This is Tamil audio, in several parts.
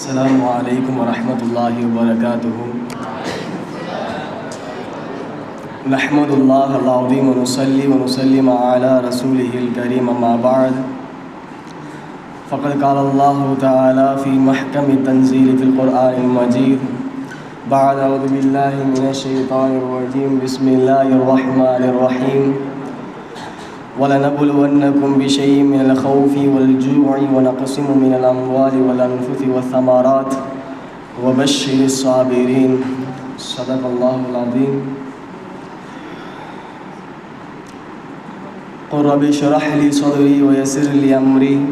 السلام عليكم ورحمة الله وبركاته. نحمد الله العظيم ونصلي ونسلم على رسوله الكريم أما بعد. فقد قال الله تعالى في محكم التنزيل في القرآن المجيد بعد أعوذ بالله من الشيطان الرجيم. بسم الله الرحمن الرحيم. ولنبلونكم بشيء من الخوف والجوع ونقص من الأموال والأنفس والثمرات. وبشر الصابرين. صدق الله العظيم. قل رب اشرح لي صدري ويسر لي أمري.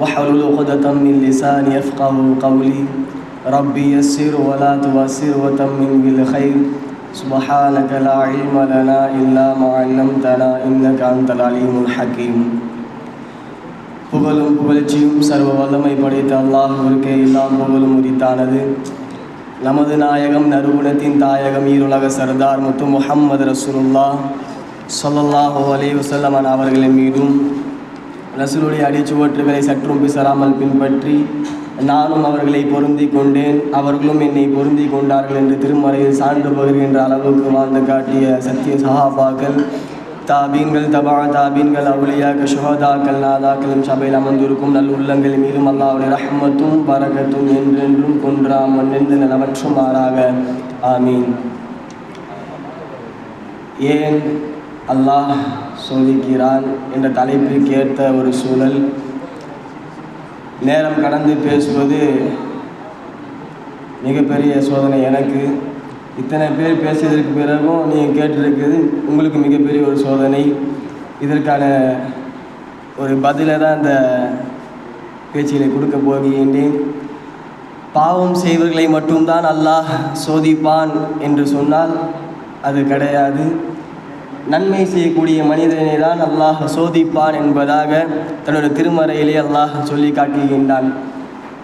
واحلل عقدة من لساني يفقه قولي. ربي يسر ولا تؤسر وتمم بالخير. سبحانك لا علم لنا إلا ما علمتنا إنك أنت العليم الحكيم புகழும் புகழ்ச்சியும் சர்வ வல்லமை படைத்த அல்லாஹுவிற்கே எல்லாம் புகழும் உரித்தானது நமது நாயகம் நறுகுணத்தின் தாயகம் ஈருலக சர்தார் முத்து முஹம்மது ரசூலுல்லா ஸல்லல்லாஹு அலைஹி வஸல்லம் அவர்களின் மீதும் ரசூலுடைய அடிச்சுவற்றுகளை சற்றும் பிசராமல் பின்பற்றி நானும் அவர்களை பொருந்தி கொண்டேன். அவர்களும் என்னை பொருந்தி கொண்டார்கள் என்று திருமறையில் சான்று பகிர்கின்ற அளவுக்கு வாழ்ந்து காட்டிய சத்திய சஹாபாக்கள் தாபீன்கள் தபா தாபீன்கள் அவுளியாக சுகதாக்கள் நாதாக்களும் சபையில் அமர்ந்திருக்கும் நல் உள்ளங்கள் மீதும் அல்லாவுடைய ரஹ்மத்தும் பரகத்தும் என்றென்றும் கொன்றாம் நின்று நிலவற்றும் மாறாக ஆமீன். ஏன் அல்லாஹ் சோதிக்கிறான் என்ற தலைப்பிற்கு ஏற்ற ஒரு சூழல் நேரம் கடந்து பேசுவது மிகப்பெரிய சோதனை எனக்கு. இத்தனை பேர் பேசியதற்கு பிறகும் நீங்கள் கேட்டிருக்கிறது உங்களுக்கு மிகப்பெரிய ஒரு சோதனை. இதற்கான ஒரு பதிலை தான் இந்த பேச்சிலே கொடுக்க போகின்றேன். பாவம் செய்வர்களை மட்டும்தான் அல்லாஹ் சோதிப்பான் என்று சொன்னால் அது கிடையாது. நன்மை செய்யக்கூடிய மனிதனை தான் அல்லாஹ் சோதிப்பான் என்பதாக தன்னோட திருமறையிலே அல்லாஹ் சொல்லி காட்டுகின்றான்.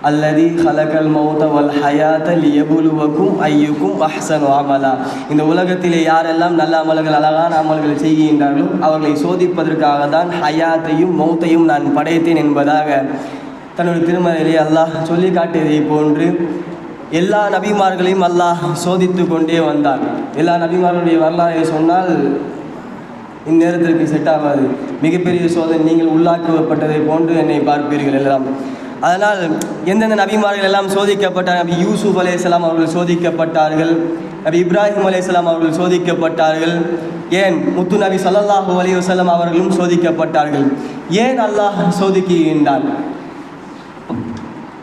அல்லதி ஹலகல் மௌத வல் ஹயாத லியபுலுவக்கும் ஐயுக்கும் அஹ்சன் அமலா. இந்த உலகத்திலே யாரெல்லாம் நல்ல அமல்கள் அழகான அமல்கள் செய்கின்றார்களோ அவர்களை சோதிப்பதற்காக தான் ஹயாத்தையும் மௌத்தையும் நான் படைத்தேன் என்பதாக தன்னுடைய திருமறையிலே அல்லாஹ் சொல்லி காட்டியதை போன்று எல்லா நபிமார்களையும் அல்லாஹ் சோதித்து கொண்டே வந்தான். எல்லா நபிமார்களுடைய வரலாறை சொன்னால் இந்நேரத்திற்கு செட் ஆகாது. மிகப்பெரிய சோதனை நீங்கள் உள்ளாக்கப்பட்டதை போன்று என்னை பார்ப்பீர்கள் எல்லாம். அதனால் எந்தெந்த நபிமார்கள் எல்லாம் சோதிக்கப்பட்டார்? நபி யூசுப் அலையாம் அவர்கள் சோதிக்கப்பட்டார்கள். நபி இப்ராஹிம் அலையாம் அவர்கள் சோதிக்கப்பட்டார்கள். ஏன்? முத்து நபி சல்லாஹூ அலி வசலம் அவர்களும் சோதிக்கப்பட்டார்கள். ஏன் அல்லாஹ் சோதிக்கின்றான்?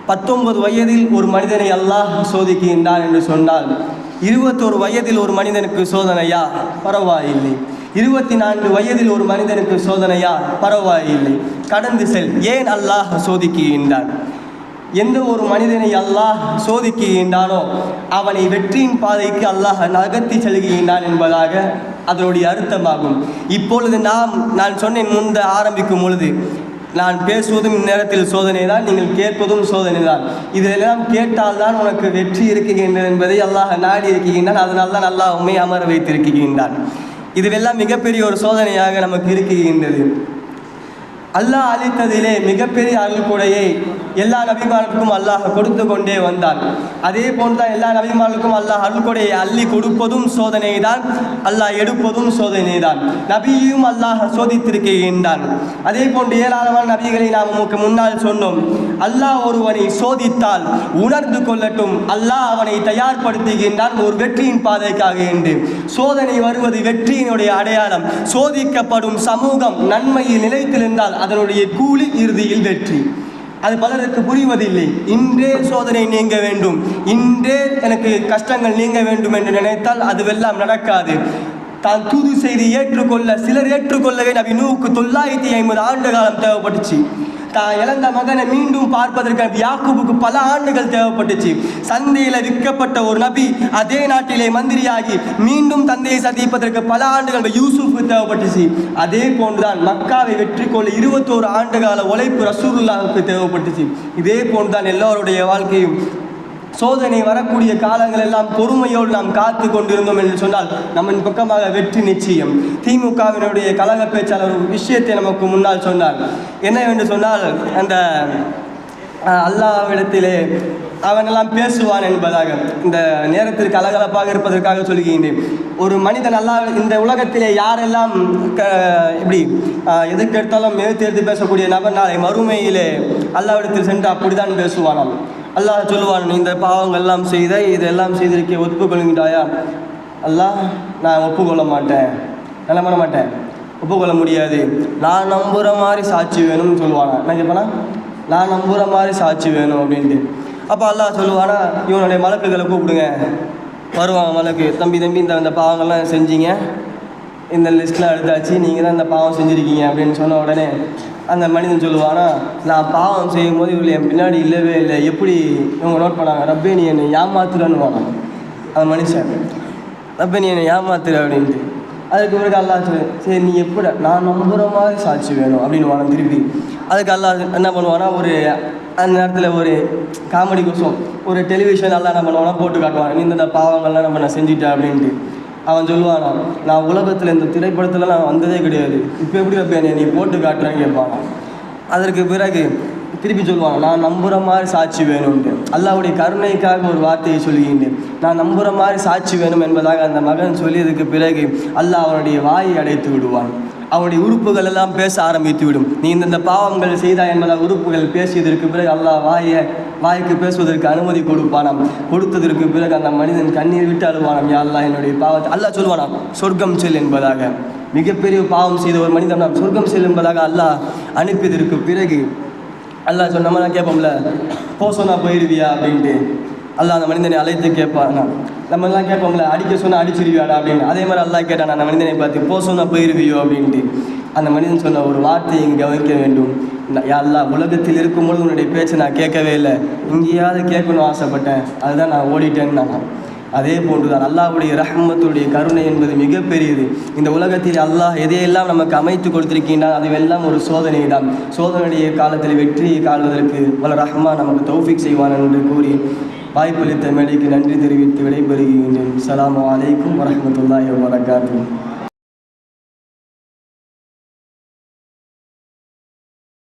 பத்தொன்பது வயதில் ஒரு மனிதனை அல்லாஹ் சோதிக்கின்றான் என்று சொன்னால் இருபத்தோரு வயதில் ஒரு மனிதனுக்கு சோதனையா? பரவாயில்லை. இருபத்தி நான்கு வயதில் ஒரு மனிதனுக்கு சோதனையா பரவாயில்லை. கடந்து செல். ஏன் அல்லாஹ் சோதிக்கின்றான்? எந்த ஒரு மனிதனை அல்லாஹ் சோதிக்கின்றானோ அவனை வெற்றியின் பாதைக்கு அல்லாஹ் நகர்த்தி செல்கின்றான் என்பதாக அதனுடைய அர்த்தமாகும். இப்பொழுது நாம் நான் சொன்னேன் முந்த ஆரம்பிக்கும் பொழுது நான் பேசுவதும் இந்நேரத்தில் சோதனை தான் நீங்கள் கேட்பதும் சோதனை தான் இதெல்லாம் கேட்டால் தான் உனக்கு வெற்றி இருக்குகின்றது என்பதை அல்லாஹ் நாடி இருக்கின்றான். அதனால் தான் அல்லாஹ் உண்மை அமர வைத்திருக்கின்றான். இதுவெல்லாம் மிகப்பெரிய ஒரு சோதனையாக நமக்கு இருக்கின்றது. அல்லாஹ் அளித்ததிலே மிகப்பெரிய அருள்கொடையை எல்லா நபிமார்களுக்கும் அல்லாஹ் கொடுத்து கொண்டே வந்தான். அதே போன்றுதான் எல்லா நபிமார்களுக்கும் அல்லாஹ் அருள்கொடையை அள்ளி கொடுப்பதும் சோதனை தான் அல்லாஹ் எடுப்பதும் சோதனை தான் நபியையும் அல்லாஹ் சோதித்திருக்கின்றான். அதே போன்று ஏராளமான நபிகளை நாம் உமக்கு முன்னால் சொன்னோம். அல்லாஹ் ஒருவனை சோதித்தால் உணர்ந்து கொள்ளட்டும். அல்லாஹ் அவனை தயார்படுத்துகின்றான். ஒரு வெற்றியின் பாதைக்காக என்று. சோதனை வருவது வெற்றியினுடைய அடையாளம். சோதிக்கப்படும் சமூகம் நன்மையில் நிலைத்திருந்தால் அதனுடைய கூலி இறுதியில் வெற்றி. அது பலருக்கு புரிவதில்லை. இன்றே சோதனை நீங்க வேண்டும். இன்றே எனக்கு கஷ்டங்கள் நீங்க வேண்டும் என்று நினைத்தால் அதுவெல்லாம் நடக்காது. தான் தூது செய்தி ஏற்றுக்கொள்ள சிலர் ஏற்றுக்கொள்ளவே நபி நூக்கு தொள்ளாயிரத்தி ஐம்பது ஆண்டு காலம் தேவைப்பட்டுச்சு. தான் இழந்த மகனை மீண்டும் பார்ப்பதற்கு யாக்குபுக்கு பல ஆண்டுகள் தேவைப்பட்டுச்சு. சந்தையில் விற்கப்பட்ட ஒரு நபி அதே நாட்டிலே மந்திரியாகி மீண்டும் தந்தையை சந்திப்பதற்கு பல ஆண்டுகள் யூசுஃபுக்கு தேவைப்பட்டுச்சு. அதே போன்றுதான் மக்காவை வெற்றி கொள்ள இருபத்தோரு ஆண்டுகால உழைப்பு ரசூலுல்லாவுக்கு தேவைப்பட்டுச்சு. இதே போன்றுதான் எல்லோருடைய வாழ்க்கையும் சோதனை வரக்கூடிய காலங்கள் எல்லாம் பொறுமையோடு நாம் காத்து கொண்டிருந்தோம் என்று சொன்னால் நம்மின் பக்கமாக வெற்றி நிச்சயம். திமுகவினுடைய கழக பேச்சாளர் ஒரு விஷயத்தை நமக்கு முன்னால் சொன்னார். என்னவென்று சொன்னால் அந்த அல்லாவிடத்திலே அல்லாஹ்விடத்திலே அவனெல்லாம் பேசுவான் என்பதாக இந்த நேரத்திற்கு கலகலப்பாக இருப்பதற்காக சொல்லுகின்றேன். ஒரு மனிதன் அல்லா இந்த உலகத்திலே யாரெல்லாம் க இப்படி எதுக்கெடுத்தாலும் எதுக்கு எழுத்து பேசக்கூடிய நபர் நாளை மறுமையிலே அல்லாவிடத்தில் சென்று அப்படிதான் பேசுவானாம். அல்லாஹ் சொல்லுவான் இந்த பாவங்கள் எல்லாம் செய்த இதெல்லாம் செய்திருக்கே ஒப்புக்கொள்கின்றாயா? அல்லாஹ் நான் ஒப்புக்கொள்ள மாட்டேன். என்ன பண்ண மாட்டேன். ஒப்புக்கொள்ள முடியாது. நான் நம்புகிற மாதிரி சாட்சி வேணும்னு சொல்லுவாங்க. என்ன கேட்பனா நான் நம்புகிற மாதிரி சாட்சி வேணும் அப்படின்ட்டு. அப்போ அல்லாஹ் சொல்லுவானா இவனுடைய மலக்குகளை கூப்பிடுங்க. வருவாங்க மலக்கு. தம்பி தம்பி இந்த இந்த பாவங்கள்லாம் செஞ்சீங்க. இந்த லிஸ்ட்லாம் எடுத்தாச்சு. நீங்கள் தான் இந்த பாவம் செஞ்சுருக்கீங்க அப்படின்னு சொன்ன உடனே அந்த மனிதன் சொல்லுவானா நான் பாவம் செய்யும் போது இவள் என் பின்னாடி இல்லவே இல்லை. எப்படி இவங்க நோட் பண்ணாங்க? ரப்பே நீ என்னை ஏமாத்துறன்னுவாங்க அந்த மனுஷன் ரப்பே நீ என்னை ஏமாத்துற அப்படின்ட்டு. அதுக்கு பிறகு அல்லா சொல்லு சரி நீ எப்படி நான் நம்புகிற மாதிரி சாட்சி வேணும் அப்படின்னு வாங்க திருப்பி அதுக்கு அல்லா என்ன பண்ணுவானா ஒரு அந்த நேரத்தில் ஒரு காமெடி கோசம் ஒரு டெலிவிஷன் எல்லாம் என்ன பண்ணுவானா போட்டு காட்டுவான். நீ இந்த பாவங்கள்லாம் நம்ம நான் செஞ்சுட்டேன் அப்படின்ட்டு. அவன் சொல்லுவானா நான் உலகத்தில் இந்த திரைப்படத்தில் நான் வந்ததே கிடையாது. இப்போ எப்படி வைப்பேன் நீ போட்டு காட்டுறேன்னு கேட்பானா. அதற்கு பிறகு திருப்பி சொல்லுவாங்க நான் நம்புகிற மாதிரி சாட்சி வேணும்ட்டு. அல்லாவுடைய கருணைக்காக ஒரு வார்த்தையை சொல்லுகின்றேன். நான் நம்புகிற மாதிரி சாட்சி வேணும் என்பதாக அந்த மகன் சொல்லியதுக்கு பிறகு அல்லாஹ் அவனுடைய வாயை அடைத்து விடுவான். அவனுடைய உறுப்புகள் எல்லாம் பேச ஆரம்பித்து விடும். நீ இந்தந்த பாவங்கள் செய்தா என்பதாக உறுப்புகள் பேசியதற்கு பிறகு அல்லாஹ் வாயை வாய்க்கு பேசுவதற்கு அனுமதி கொடுப்பானாம். கொடுத்ததற்கு பிறகு அந்த மனிதன் கண்ணீர் விட்டு அழுவானாம். யா என்னுடைய பாவத்தை அல்லாஹ் சொல்வானாம். சொர்க்கம் செல் என்பதாக. மிகப்பெரிய பாவம் செய்த ஒரு மனிதன் நாம் சொர்க்கம் செல் என்பதாக அல்லாஹ் அனுப்பியதற்கு பிறகு அல்லாஹ் சொன்ன நம்ம கேட்போம்ல போ சொன்னால் போயிடுவியா அப்படின்ட்டு. அல்லாஹ் அந்த மனிதனை அழைத்து கேட்பானா. நம்ம எல்லாம் கேட்போம்ல அடிக்க சொன்னால் அடிச்சிருவியாடா? அப்படின்னு. அதே மாதிரி அல்லாஹ் கேட்டான் அந்த மனிதனை பார்த்து போ சொன்னால் போயிடுவியோ அப்படின்ட்டு. அந்த மனிதன் சொன்ன ஒரு வார்த்தையை இங்கே கவனிக்க வேண்டும். ந- அல்லாஹ் உலகத்தில் இருக்கும்போது உன்னுடைய பேச்சை நான் கேட்கவே இல்லை. இங்கேயாவது கேட்கணும்னு ஆசைப்பட்டேன். அதுதான் நான் ஓடிட்டேன்னு நான் அதே போன்றுதான். அல்லாஹ்வுடைய ரஹ்மத்துடைய கருணை என்பது மிகப்பெரியது. இந்த உலகத்தில் அல்லாஹ் எதையெல்லாம் நமக்கு அமைத்து கொடுத்திருக்கின்றான் அதுவெல்லாம் ஒரு சோதனை தான் சோதனையுடைய காலத்தில் வெற்றியை காண்பதற்கு வல ரஹ்மா நமக்கு தௌஃபிக் செய்வான் என்று கூறி வாய்ப்பளித்த மேடைக்கு நன்றி தெரிவித்து விடைபெறுகின்றேன். அஸ்ஸலாமு அலைக்கும் வரஹ்மத்துல்லாஹி வரகாத்தூர்